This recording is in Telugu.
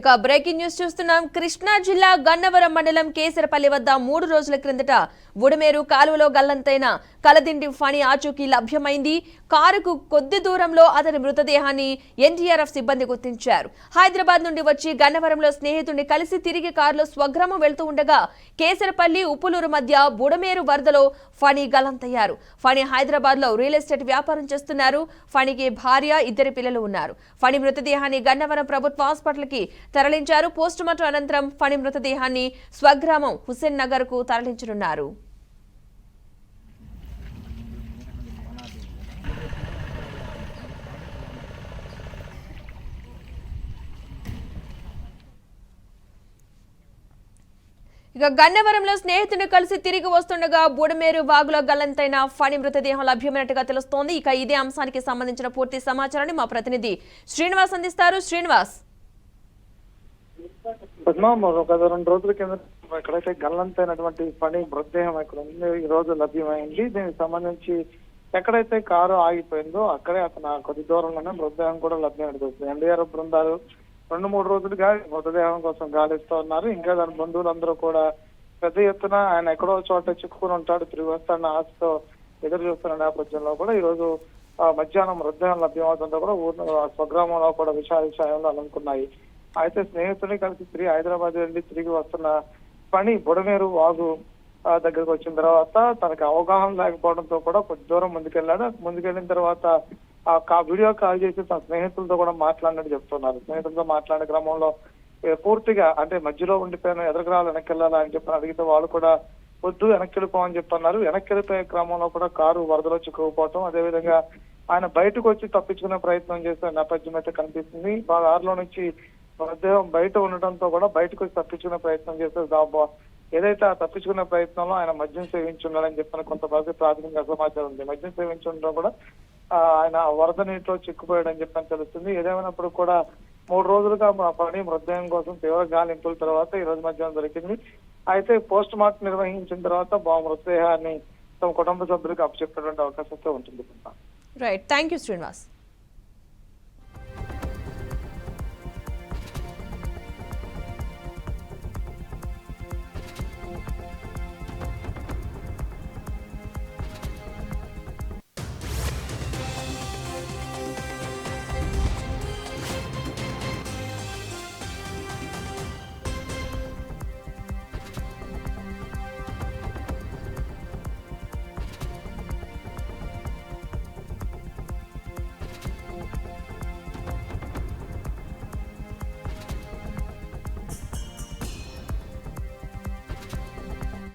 ఇక బ్రేకింగ్ న్యూస్ చూస్తున్నాం. కృష్ణా జిల్లా గన్నవరం మండలం కేసరపల్లి వద్ద మూడు రోజుల క్రిందట బుడమేరు కాలువలో గల్లంతైన కలదిండి ఫణి ఆచూకీ లభ్యమైంది. కారుకు కొద్ది దూరంలో అతని మృతదేహాన్ని ఎన్టీఆర్ఎఫ్ సిబ్బంది గుర్తించారు. హైదరాబాద్ నుండి వచ్చి గన్నవరంలో స్నేహితుడిని కలిసి తిరిగి కారులో స్వగ్రామం వెళ్తూ ఉండగా కేసరపల్లి ఉప్పులూరు మధ్య బుడమేరు వరదలో ఫణి గల్లంతయ్యారు. ఫణి హైదరాబాద్లో రియల్ ఎస్టేట్ వ్యాపారం చేస్తున్నారు. ఫణికి భార్య ఇద్దరు పిల్లలు ఉన్నారు. ఫణి మృతదేహాన్ని గన్నవరం ప్రభుత్వ హాస్పిటల్కి తరలించారు. పోస్టుమార్టం అనంతరం ఫణి మృతదేహాన్ని స్వగ్రామం హుస్సేన్ నగర్కు తరలించనున్నారు. ఇక గన్నవరంలో స్నేహితుని కలిసి తిరిగి వస్తుండగా బుడమేరు వాగులో గల్లంతైన ఫణి మృతదేహం లభ్యమైనట్టుగా తెలుస్తోంది. ఇక ఇదే అంశానికి సంబంధించిన పూర్తి సమాచారాన్ని మా ప్రతినిధి శ్రీనివాస్ అందిస్తారు. శ్రీనివాస్. పద్మ ఒక రెండు రోజుల కింద ఎక్కడైతే గల్లంతైనటువంటి పని మృతదేహం ఇక్కడ ఉంది ఈ రోజు లభ్యమైంది. దీనికి సంబంధించి ఎక్కడైతే కారు ఆగిపోయిందో అక్కడే అతను కొద్ది దూరంలోనే మృతదేహం కూడా లభ్యమైంది ఎన్డీఆర్ఎఫ్ బృందాలు రెండు మూడు రోజులుగా మృతదేహం కోసం గాలిస్తూ ఉన్నారు. ఇంకా దాని బంధువులందరూ కూడా పెద్ద ఎత్తున ఆయన ఎక్కడో చోట చిక్కుకుని ఉంటాడు. తిరిగి వస్తాడన్న ఆశతో ఎదురు చూస్తున్న నేపథ్యంలో కూడా ఈ రోజు మధ్యాహ్నం మృతదేహం లభ్యమవుతుందో కూడా ఊరు స్వగ్రామంలో కూడా విషాద విషయంలో అనుకున్నాయి అయితే స్నేహితుడిని కలిసి తిరిగి హైదరాబాద్ వెళ్ళి తిరిగి వస్తున్న పని బుడమేరు వాగు ఆ, దగ్గరకు వచ్చిన తర్వాత తనకి అవగాహన లేకపోవడంతో కూడా కొద్ది దూరం ముందుకెళ్ళాడు. ముందుకెళ్ళిన తర్వాత ఆ కా- వీడియో కాల్ చేసి తన స్నేహితులతో కూడా మాట్లాడినట్టు చెప్తున్నారు. స్నేహితులతో మాట్లాడే క్రమంలో పూర్తిగా అంటే మధ్యలో ఉండిపోయిన ఎదురుగ్రాలు వెనక్కి వెళ్ళాలా అని చెప్పి అడిగితే వాళ్ళు కూడా వద్దు వెనక్కి వెళ్ళిపోమని చెప్తున్నారు వెనక్కి వెళ్ళిపోయే క్రమంలో కూడా కారు వరదలో చిక్కుకుపోవటం. అదేవిధంగా ఆయన బయటకు వచ్చి తప్పించుకునే ప్రయత్నం చేసిన నేపథ్యం అయితే కనిపిస్తుంది. ఆ కారులో నుంచి మృతదేహం బయట ఉండటంతో కూడా బయటకు వచ్చి తప్పించుకునే ప్రయత్నం చేస్తే దాబా ఏదైతే ఆ తప్పించుకునే ప్రయత్నంలో ఆయన మద్యం సేవించున్నాడని చెప్పిన కొంతమంది ప్రాథమిక సమాచారం ఉంది. మద్యం సేవించడం కూడా ఆయన వరద నీటిలో చిక్కుపోయాడని చెప్పని తెలుస్తుంది. ఏదేమైనప్పుడు కూడా మూడు రోజులుగా మా పని మృతదేహం కోసం తీవ్ర గాలింపుల తర్వాత ఈ రోజు మధ్యాహ్నం దొరికింది. అయితే పోస్ట్ మార్టం నిర్వహించిన తర్వాత బా మృతదేహాన్ని తమ కుటుంబ సభ్యులకు అప్పచెప్పేటువంటి అవకాశం ఉంటుంది. Right thank you Srinivas